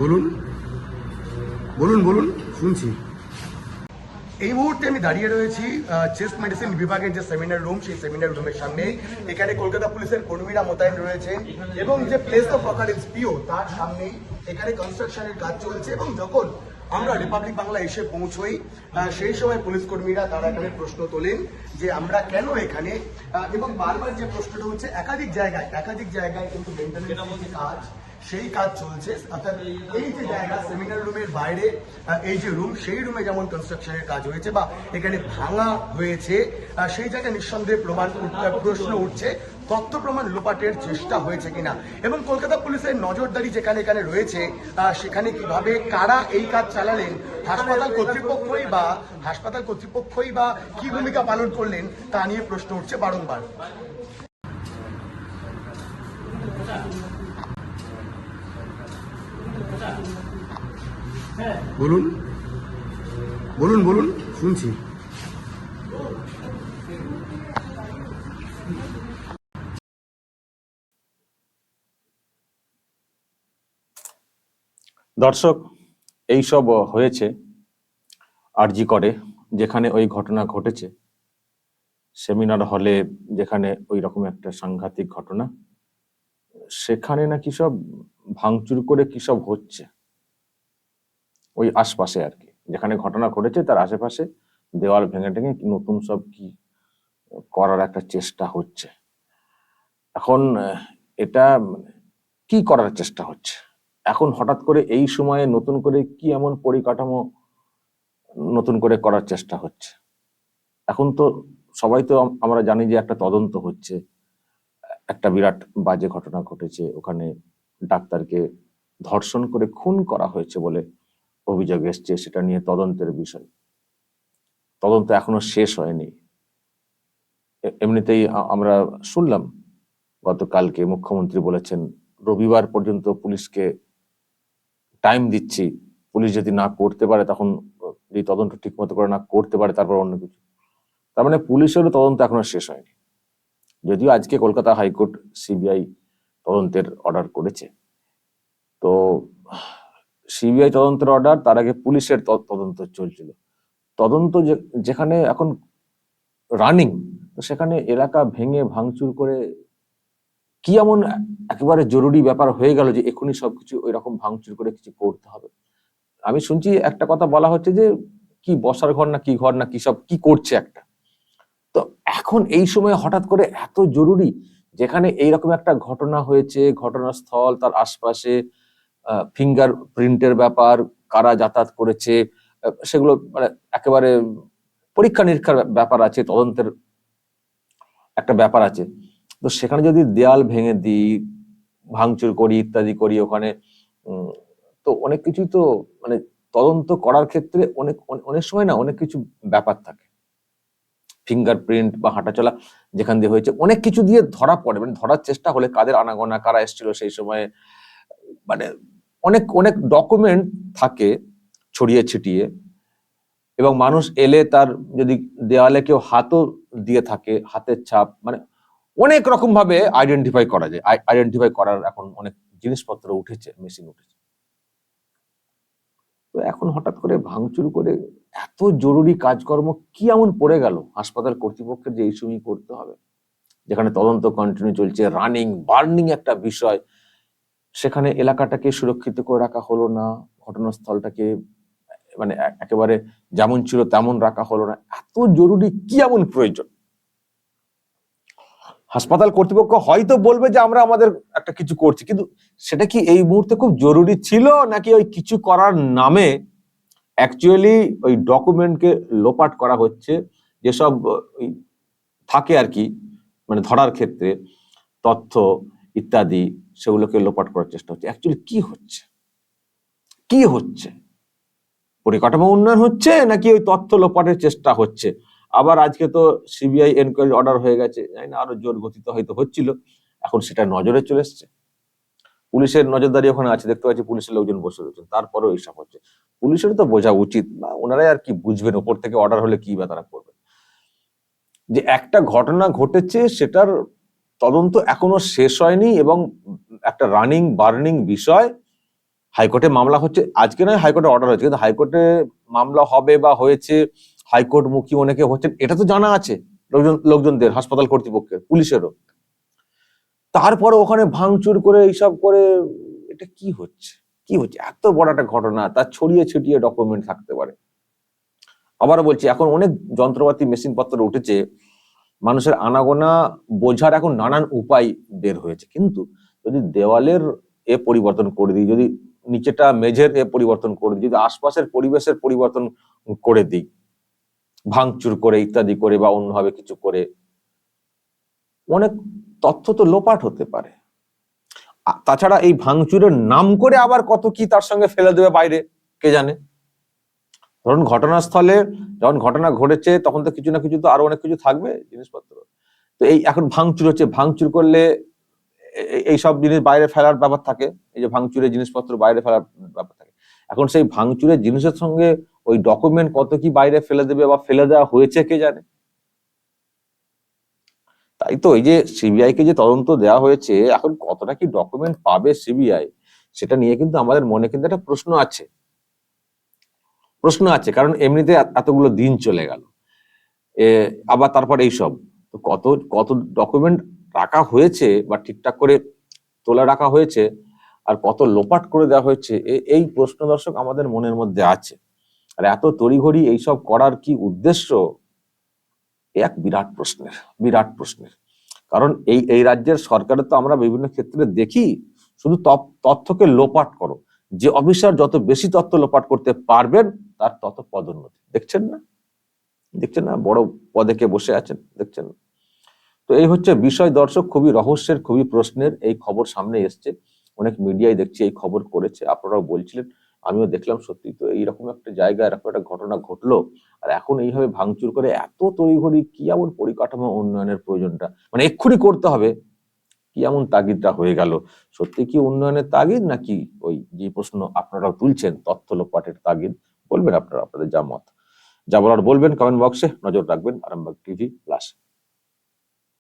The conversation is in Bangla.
বলুন। বলুন বলুন শুনছি। এই মুহূর্তে আমি দাঁড়িয়ে রয়েছি চেস্ট মেডিসিন বিভাগের যে সেমিনার রুম সেই সেমিনার রুমের সামনে এখানে কলকাতা পুলিশের কর্মীরা মোতায়েন রয়েছে এবং যে প্লেস অফ অকারেন্স পিও তার সামনেই এখানে কনস্ট্রাকশনের কাজ চলছে এবং যখন আমরা রিপাবলিক বাংলা এসে পৌঁছই সেই সময় পুলিশ কর্মীরা তারা এখানে প্রশ্ন তোলেন যে আমরা কেন এখানে এবং বারবার যে প্রশ্নটা হচ্ছে একাধিক জায়গায় একাধিক জায়গায় কিন্তু মেনটেন্যান্স কাজ সেই কাজ চলছে। অর্থাৎ এই যে জায়গা সেমিনার রুমের বাইরে এই যে রুম সেই রুমে যেমন কনস্ট্রাকশনের কাজ হয়েছে বা এখানে ভাঙা হয়েছে সেই জায়গায় নিঃসন্দেহে প্রমাণ প্রশ্ন উঠছে, তথ্য প্রমাণ লোপাটের চেষ্টা হয়েছে কিনা। এবং কলকাতা পুলিশের নজরদারি যেখানে এখানে রয়েছে সেখানে কীভাবে, কারা এই কাজ চালালেন, হাসপাতাল কর্তৃপক্ষই বা, হাসপাতাল কর্তৃপক্ষই বা কি ভূমিকা পালন করলেন, তা নিয়ে প্রশ্ন উঠছে বারংবার। বলুন। বলুন বলুন, শুনছি। দর্শক, এই সব হয়েছে আরজি করে, যেখানে ওই ঘটনা ঘটেছে। সেমিনার হলে যেখানে ওই রকম একটা সাংঘাতিক ঘটনা। সেখানে নাকি সব ভাঙচুর করে কি সব হচ্ছে? ওই আশপাশে আর কি। যেখানে ঘটনা ঘটেছে, তার আশেপাশে দেওয়াল ভেঙে টেঙে নতুন সব কি করার একটা চেষ্টা হচ্ছে। এখন এটা মানে কি করার চেষ্টা হচ্ছে? এখন হঠাৎ করে এই সময়ে নতুন করে কি এমন পরিকাঠামো নতুন করে করার চেষ্টা হচ্ছে? এখন তো সবাই তো আমরা জানি যে একটা তদন্ত হচ্ছে। একটা বিরাট বাজে ঘটনা ঘটেছে। ওখানে ডাক্তারকে ধর্ষণ করে খুন করা হয়েছে বলে অভিযোগ এসছে। সেটা নিয়ে তদন্তের বিষয়। তদন্ত এখনও শেষ হয়নি। এমনিতেই আমরা শুনলাম, গতকালকে মুখ্যমন্ত্রী বলেছেন, রবিবার পর্যন্ত পুলিশকে টাইম দিচ্ছি। পুলিশ যদি না করতে পারে, তখন যদি তদন্ত ঠিক মতো করে না করতে পারে, তারপর অন্য কিছু। তার মানে পুলিশেরও তদন্ত এখনও শেষ হয়নি। যদিও আজকে কলকাতা হাইকোর্ট সিবিআই তদন্তের অর্ডার করেছে। তো, সিবিআই তদন্তের অর্ডার তার আগে পুলিশের তদন্ত চলছিল। তদন্ত যেখানে এখন রানিং তো সেখানে এলাকা ভেঙে ভাঙচুর করে কি এমন একেবারে জরুরি ব্যাপার হয়ে গেল যে এখনই সবকিছু ওই রকম ভাঙচুর করে কিছু করতে হবে? আমি শুনছি একটা কথা বলা হচ্ছে যে, কি বসার ঘর না কি ঘর না কি সব, কি করছে একটা? তো এখন এই সময় হঠাৎ করে এত জরুরি যেখানে এইরকম একটা ঘটনা হয়েছে, ঘটনাস্থল, তার আশপাশে ফিঙ্গার প্রিন্টের ব্যাপার, কারা যাতায়াত করেছে সেগুলো মানে একেবারে পরীক্ষা নিরীক্ষার ব্যাপার আছে, তদন্তের একটা ব্যাপার আছে। তো সেখানে যদি দেয়াল ভেঙে দিই, ভাঙচুর করি ইত্যাদি করি ওখানে তো অনেক কিছুই তো মানে তদন্ত করার ক্ষেত্রে অনেক অনেক- অনেক সময় না অনেক কিছু ব্যাপার থাকে। ফিঙ্গারপ্রিন্ট বা হাঁটাচলা যেখান দিয়ে হয়েছে, অনেক কিছু দিয়ে ধরা পড়ে। মানে ধরার চেষ্টা হলে কাদের আনাগোনা, কারা এসেছিল সেই সময়ে মানে অনেক অনেক ডকুমেন্ট থাকে ছড়িয়ে ছিটিয়ে এবং মানুষ এলে তার যদি দেওয়ালে কেউ হাতও দিয়ে থাকে, হাতের ছাপ মানে অনেক রকম ভাবে আইডেন্টিফাই করা যায়। আইডেন্টিফাই করার এখন অনেক জিনিসপত্র উঠেছে মেশিন উঠেছে। তো এখন হঠাৎ করে ভাঙচুর করে এত জরুরি কাজকর্ম কি এমন পড়ে গেল? হাসপাতাল কর্তৃপক্ষের যে এই সময় করতে হবে, যেখানে তদন্ত কন্টিনিউ চলছে রানিং বার্নিং একটা বিষয়, সেখানে এলাকাটাকে সুরক্ষিত করে রাখা হলো না, ঘটনাস্থলটাকে মানে একেবারে যেমন ছিল তেমন রাখা হলো না, এত জরুরি কি এমন প্রয়োজন? হাসপাতাল কর্তৃপক্ষ হয়তো বলবে যে আমরা আমাদের একটা কিছু করছি। কিন্তু সেটা কি এই মুহূর্তে খুব জরুরি ছিল নাকি ওই কিছু করার নামে অ্যাকচুয়ালি ওই ডকুমেন্টকে লোপাট করা হচ্ছে? যেসব থাকে আর কি মানে ধরার ক্ষেত্রে তথ্য ইত্যাদি সেগুলোকে লোপাট করার চেষ্টা হচ্ছে। অ্যাকচুয়ালি কি হচ্ছে? কি হচ্ছে? পরিকাঠামো উন্নয়ন হচ্ছে নাকি ওই তথ্য লোপাটের চেষ্টা হচ্ছে? আবার আজকে তো সিবিআই এনকোয়ারি অর্ডার হয়ে গেছে, জানি না, আরও জোর গতিতে হয়তো হচ্ছিল। এখন সেটা নজরে চলে এসছে। পুলিশের নজরদারি ওখানে আছে, দেখতে পাচ্ছি পুলিশের লোকজন বসে রয়েছেন, তারপরেও এইসব হচ্ছে পুলিশের তো বোঝা উচিত না ওনারাই আর কি বুঝবেন, ওপর থেকে অর্ডার হলে কি বা তারা করবেন। যে একটা ঘটনা ঘটেছে, সেটার তদন্ত এখনও শেষ হয়নি এবং একটা রানিং বার্নিং বিষয়, হাইকোর্টে মামলা হচ্ছে, আজকে নয়, হাইকোর্টে অর্ডার হয়েছে, কিন্তু হাইকোর্টে মামলা হবে বা হয়েছে হাইকোর্ট মুখী অনেকে হচ্ছেন, এটা তো জানা আছে লোকজন, লোকজনদের, হাসপাতাল কর্তৃপক্ষের, পুলিশেরও। তারপরে ওখানে ভাঙচুর করে এইসব করে, এটা কি হচ্ছে? কি হচ্ছে? এত বড় একটা ঘটনা, তার ছড়িয়ে ছিটিয়ে ডকুমেন্ট থাকতে পারে। আবারও বলছি, এখন অনেক যন্ত্রপাতি মেশিন পত্র উঠেছে, মানুষের আনাগোনা বোঝার এখন নানান উপায় বের হয়েছে। কিন্তু যদি দেওয়ালের এ পরিবর্তন করে দিই, যদি নিচেটা মেঝের এ পরিবর্তন করে দিই, যদি আশপাশের পরিবেশের পরিবর্তন করে দিই ভাঙচুর করে ইত্যাদি করে বা অন্যভাবে কিছু করে, অনেক তথ্য তো লোপাট হতে পারে। তাছাড়া এই ভাঙচুরের নাম করে আবার কত কি তার সঙ্গে ফেলে দেবে বাইরে, কে জানে? ধরুন ঘটনাস্থলে যখন ঘটনা ঘটেছে, তখন তো কিছু না কিছু তো আরও অনেক কিছু থাকবে জিনিসপত্র। তো এই এখন ভাঙচুর হচ্ছে, ভাঙচুর করলে এ- এই সব জিনিস বাইরে ফেলার ব্যাপার থাকে, এই যে ভাঙচুরের জিনিসপত্র বাইরে ফেলার ব্যাপার থাকে। এখন সেই ভাঙচুরের জিনিসের সঙ্গে ওই ডকুমেন্ট কত কি বাইরে ফেলে দেবে বা ফেলে দেওয়া হয়েছে কে জানে? তাই তো এই যে সিবিআই কে যে তদন্ত দেওয়া হয়েছে, এখন কতটা কি ডকুমেন্ট পাবে সিবিআই সেটা নিয়ে কিন্তু আমাদের মনে কিন্তু একটা প্রশ্ন আছে। প্রশ্ন আছে, কারণ এমনিতে এতগুলো দিন চলে গেল। আবার তারপর এইসব কত কত ডকুমেন্ট রাখা হয়েছে বা ঠিকঠাক করে তোলা রাখা হয়েছে আর কত লোপাট করে দেওয়া হয়েছে এই প্রশ্ন দর্শক আমাদের মনের মধ্যে আছে। আর এত তড়িঘড়ি এইসব করার কি উদ্দেশ্য? এক বিরাট প্রশ্নের বিরাট প্রশ্নের। কারণ এই এই রাজ্যের সরকারের তো আমরা বিভিন্ন ক্ষেত্রে দেখি, শুধু তথ্যকে লোপাট করো। যে অফিসার যত বেশি তথ্য লোপাট করতে পারবেন, তার তত পদোন্নতি দেখছেন না? দেখছেন না? বড় পদে কে বসে আছেন? দেখছেন না? তো এই হচ্ছে বিষয় দর্শক, খুবই রহস্যের, খুবই প্রশ্নের এই খবর সামনে এসছে। অনেক মিডিয়ায় দেখছি এই খবর করেছে। আপনারাও বলছিলেন আমিও দেখলাম সত্যি তো এইরকম একটা জায়গা এরকম একটা ঘটনা ঘটলো। আর এখন এইভাবে ভাঙচুর করে এত তড়িঘড়ি কি এমন পরিকাঠামো উন্নয়নের প্রয়োজনটা? মানে এক্ষুনি করতে হবে। কি এমন তাগিদটা হয়ে গেল? সত্যি কি উন্নয়নের তাগিদ নাকি ওই যে প্রশ্ন আপনারাও তুলছেন তথ্য লোপাটের তাগিদ? বলবেন আপনারা, আপনাদের যা মত। যা বলার বলবেন কমেন্ট বক্সে, নজর রাখবেন আরামবাগ টিভি প্লাস